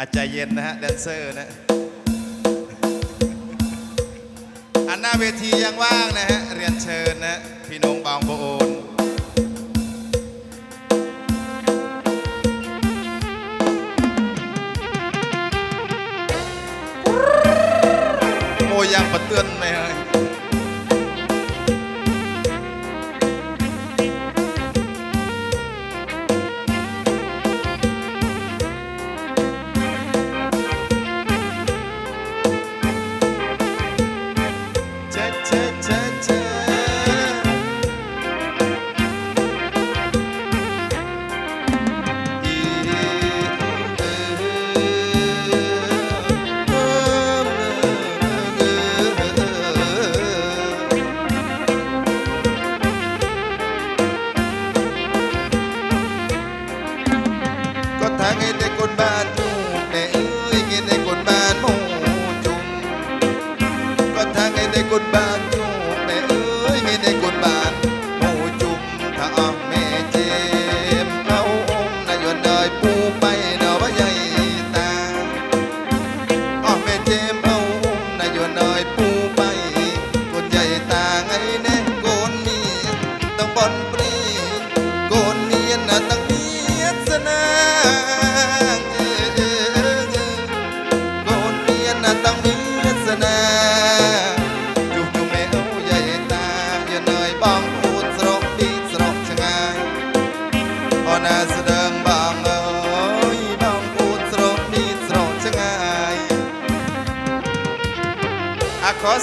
อาจจะเย็นนะฮะแดนเซอร์นะอันหน้าเวทียังว่างนะฮะเรียนเชิญนะพี่นงบางโบโอนโมยังปะเตือนไหมฮะ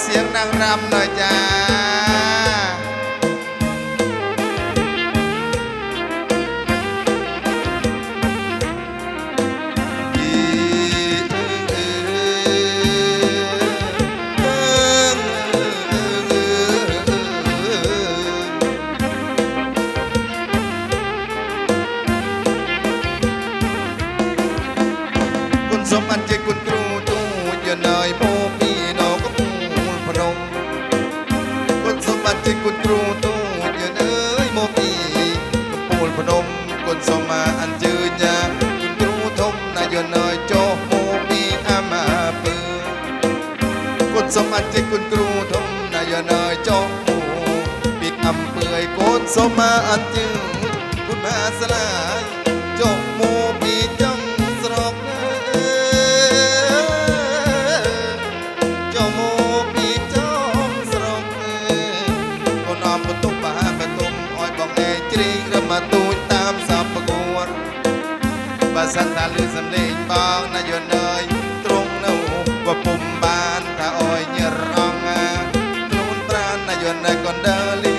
เสียงนางรำหน่อยจ้า សូមមកអញ្ជើញគុណអាស្លាយចុះមកពីចំស្រុកចុះមកពីចំស្រុកគុណអំបន្ទុកបាបន្ទុកអោយបងឯងជ្រីងរមតូចតាមសពប្រគួនបើសិនថាលឺសំឡេងបងណាយល់អើយត្រង់នៅបពុំបានថាអោយញរងខ្លួនប្រាណណាយល់នៅកណ្ដាលី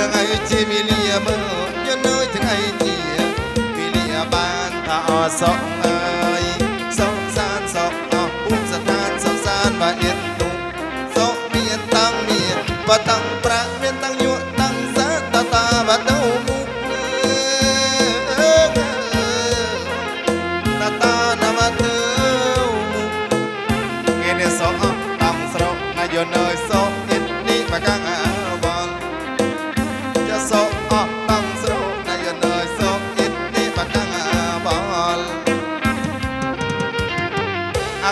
រឿងអីជាមីលាមើលយន្តអើយថ្ងៃជាមីលាបានថាអសក់អើយសោកសានសោកអស់ពុំស្ថានសោកសានបើអៀនទុកសោកមានតាំងមានបើតាំងប្រាក់មានតាំងយក់តាំងសាតតាបើទៅមុខតតាណាមទៅមុខគេនេះសោកអស់តាំងស្រុកណាយន្ត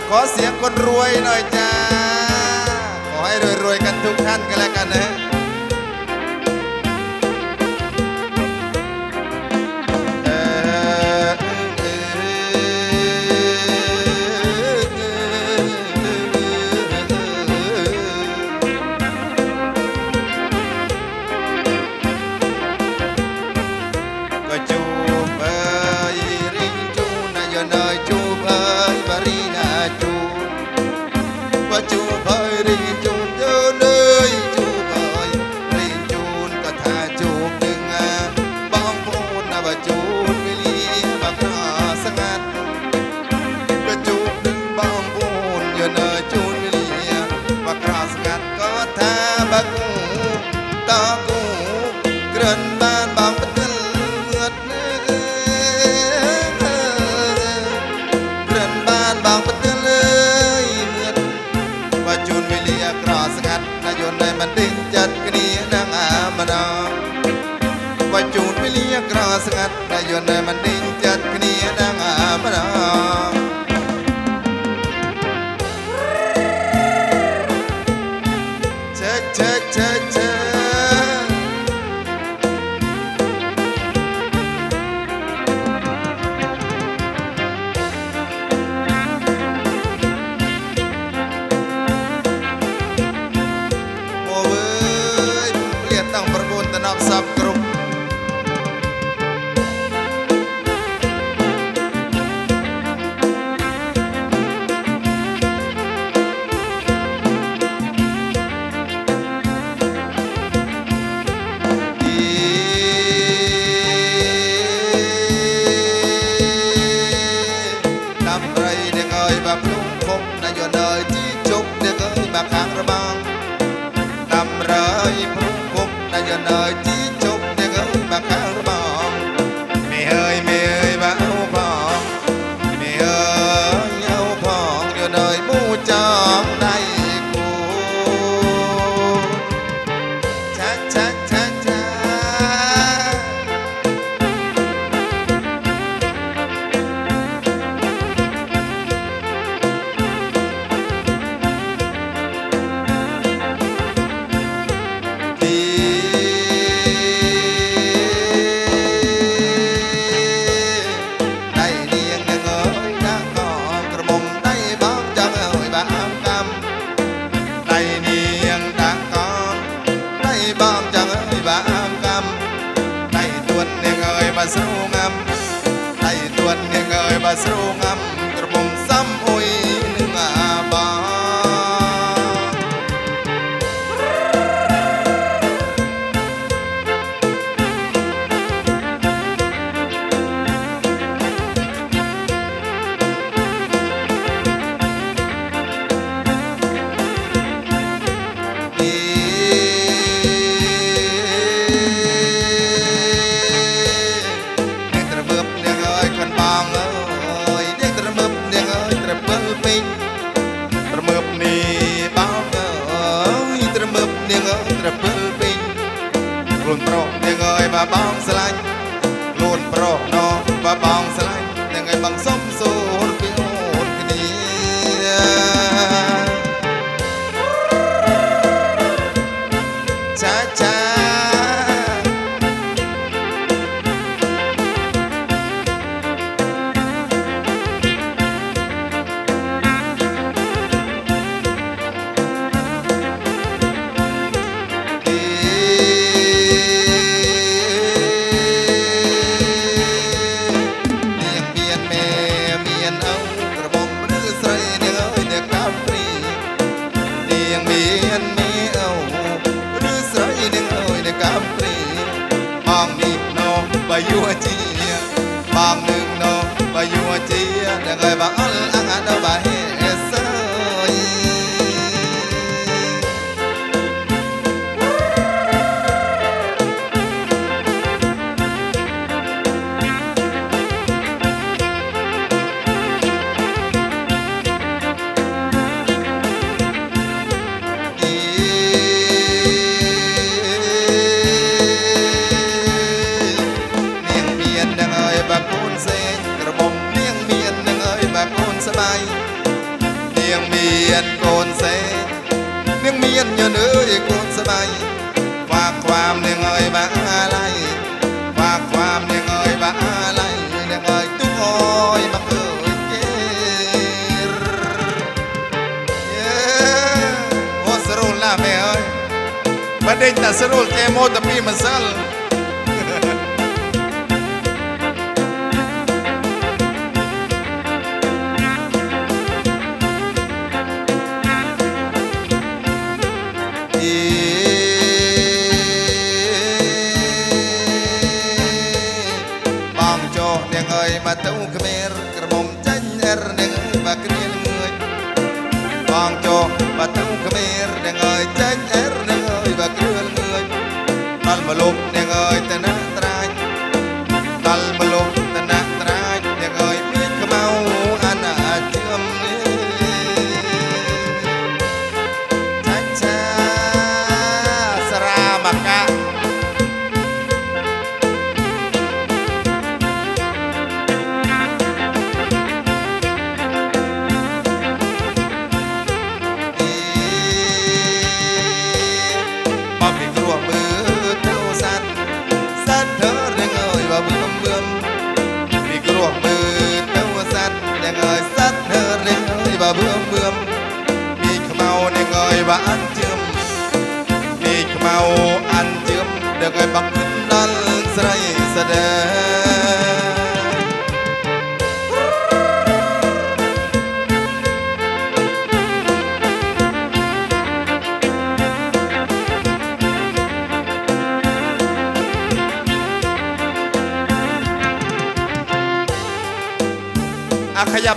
ขอเสียงคนรวยหน่อยจ้า ขอให้รวยๆกันทุกท่านกันแล้วกันนะ up đời muôn so เจียเดงเอ้ยบ่อันอังอันเดาบ่เฮียนโกนเสเนื่องเมียนยนเอ้ยโกนสบายฝากความเนื่องเอ้ยบ้าอะไรฝากความเนื่องเอ้ยบ้าอะไรเนื่องเอ้ยทุกโอ้ยมาเอ้ยเกเย้โอสรุลละแม่เอ้ยประเด็นแต่สรุลเทโมตะพี่มันสั่ บักนั้นใส่แสดงขยับ